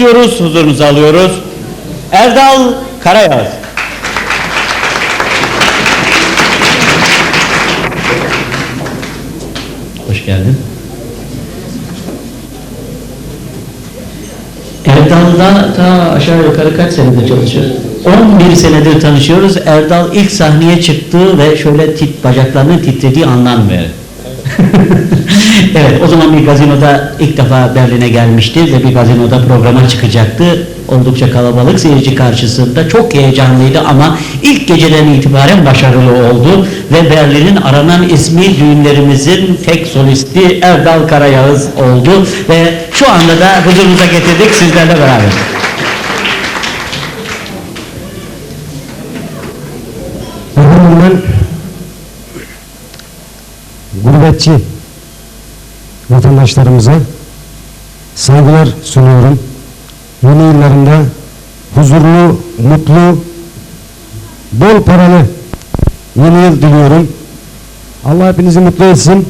alkışlıyoruz, huzurunuza alıyoruz. Erdal Karayaz. Hoş geldin. Erdal'la ta aşağı yukarı kaç senedir çalışıyoruz? 11 senedir tanışıyoruz. Erdal ilk sahneye çıktığı ve şöyle tit, bacaklarının titrediği andan beri. evet, o zaman bir gazinoda ilk defa Berlin'e gelmişti ve bir gazinoda programa çıkacaktı. Oldukça kalabalık seyirci karşısında çok heyecanlıydı ama ilk geceden itibaren başarılı oldu ve Berlin'in aranan ismi düğünlerimizin tek solisti Erdal Karayağız oldu ve şu anda da huzurunuza getirdik sizlerle beraber. Gurbetçi vatandaşlarımıza saygılar sunuyorum. Yeni yıllarında huzurlu, mutlu, bol paralı yeni yıl diliyorum. Allah hepinizi mutlu etsin.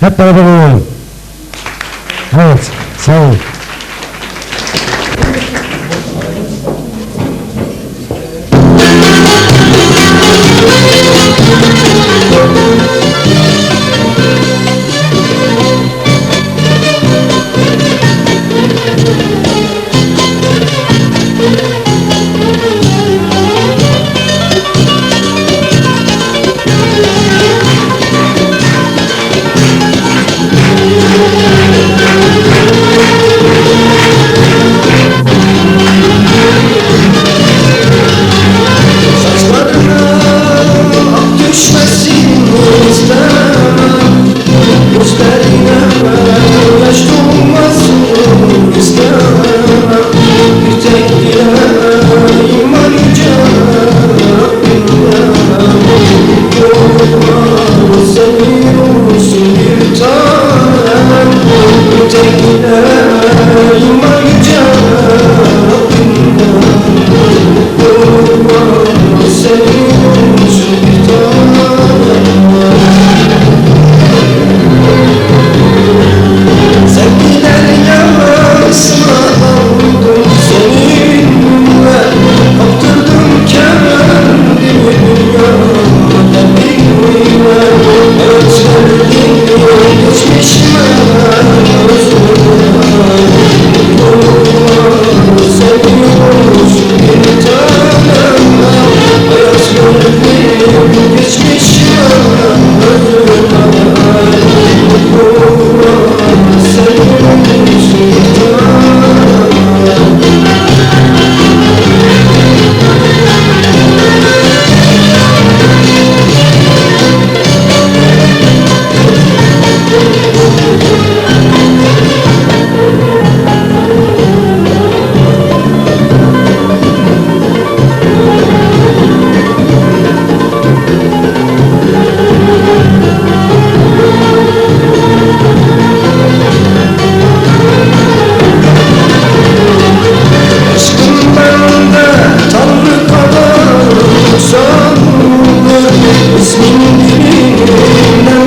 Hep beraber olalım. Evet, sanılır İsmin dilinden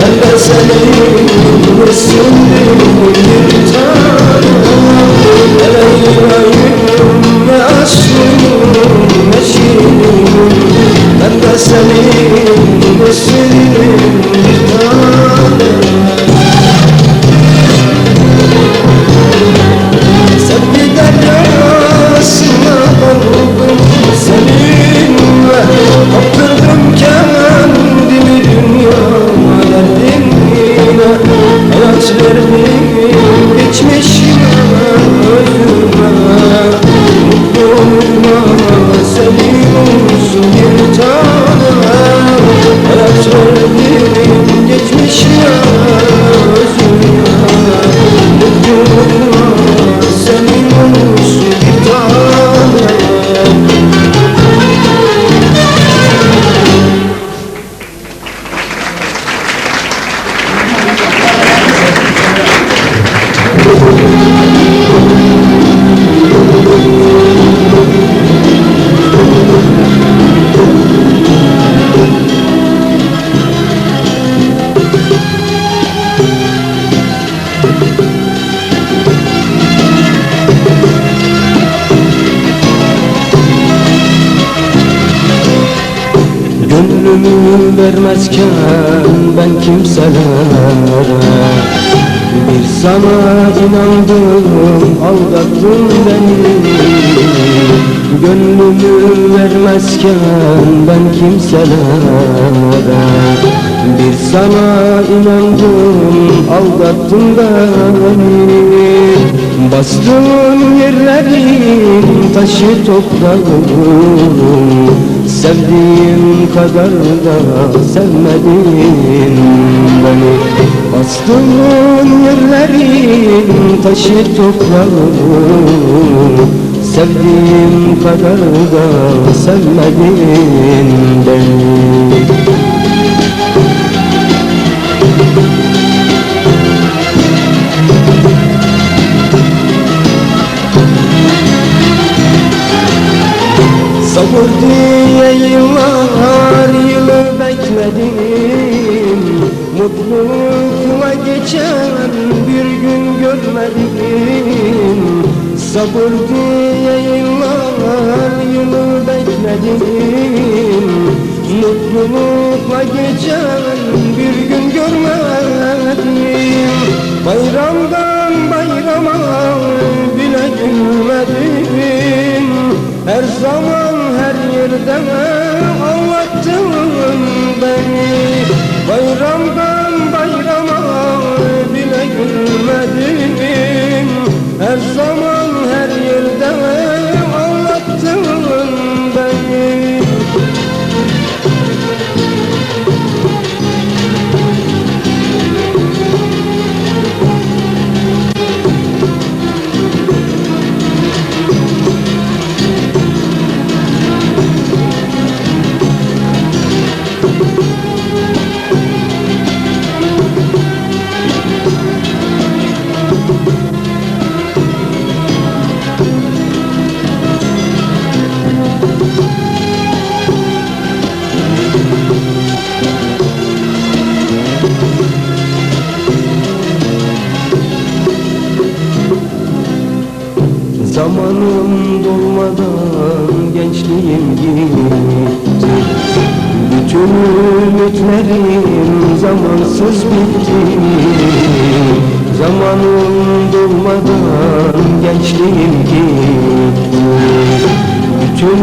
Ben de senin resimlim bir tanem ne şiirim Ben de senin Gönlümü vermezken ben kimselere Bir sana inandım aldattın beni. Gönlümü vermezken ben kimselere Bir sana inandım aldattın beni. Bastığın yerlerin taşı toprağım Sevdiğim kadar da sevmedin beni. Bastığın yerlerin taşı toprağım Sevdiğim kadar da sevmedin beni Mutlulukla geçen bir gün görmedim Sabır diye yıllar yılı bekledim Mutlulukla geçen bir gün görmedim Bayramdan bayrama bile gülmedim her zaman her yerde anlattın beni. Bayramdan gençliğim gitti Bütün ümitlerim zamansız bitti. Zamanım dolmadan gençliğim gitti. Bütün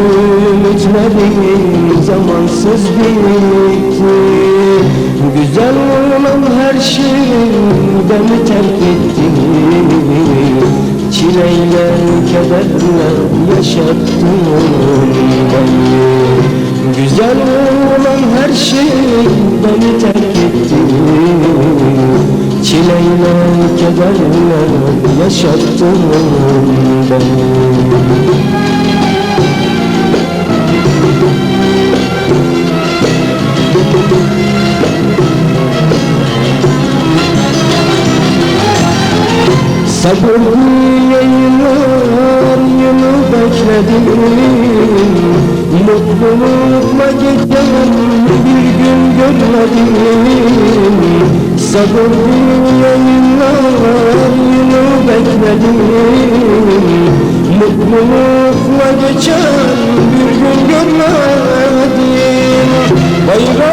ümitlerim zamansız bitti. Güzel olan her şey beni terk etti Çileyle, kederle yaşattın beni. Güzel olan her şey beni terk etti. Çileyle, kederle yaşattın beni. Sabır Mutlulukla geçen bir gün görmedim Sabır diye yıllar yılı bekledim Mutlulukla geçen bir gün görmedim Bayramdan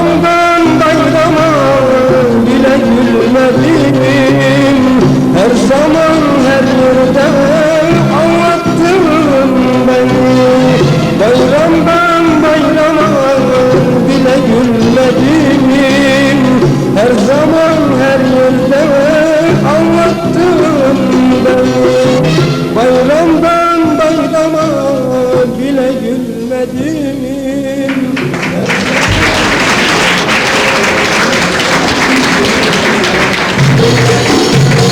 anlattın beni Bayramdan